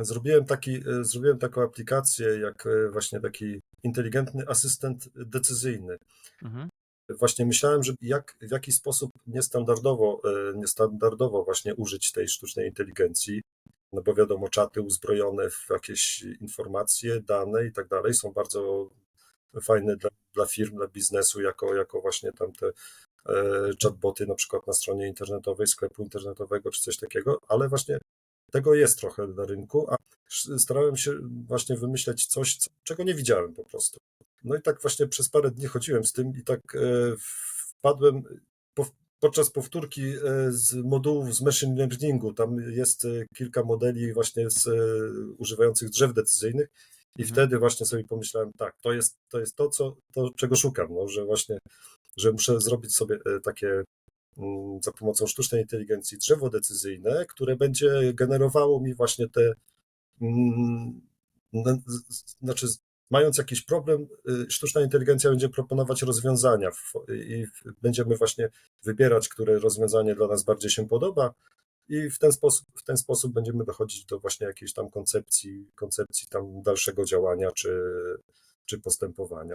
zrobiłem, taki, y, zrobiłem taką aplikację, jak y, właśnie taki inteligentny asystent decyzyjny. Mhm. Właśnie myślałem, że jak, w jaki sposób niestandardowo, y, niestandardowo właśnie użyć tej sztucznej inteligencji, no bo wiadomo, czaty uzbrojone w jakieś informacje, dane i tak dalej są bardzo fajne dla, dla firm, dla biznesu, jako, jako właśnie tam te e, chatboty na przykład na stronie internetowej, sklepu internetowego czy coś takiego, ale właśnie tego jest trochę na rynku, a starałem się właśnie wymyśleć coś, co- czego nie widziałem po prostu. No i tak właśnie przez parę dni chodziłem z tym i tak e, wpadłem po, podczas powtórki e, z modułów z machine learningu. Tam jest e, kilka modeli właśnie z, używających drzew decyzyjnych i Mhm. wtedy właśnie sobie pomyślałem, tak, to jest to, jest to, co, to czego szukam, no, że właśnie, że muszę zrobić sobie takie za pomocą sztucznej inteligencji drzewo decyzyjne, które będzie generowało mi właśnie te, mm, znaczy mając jakiś problem, y, sztuczna inteligencja będzie proponować rozwiązania i będziemy właśnie wybierać, które rozwiązanie dla nas bardziej się podoba i w ten sposób, w ten sposób będziemy dochodzić do właśnie jakiejś tam koncepcji, koncepcji tam dalszego działania czy, czy postępowania.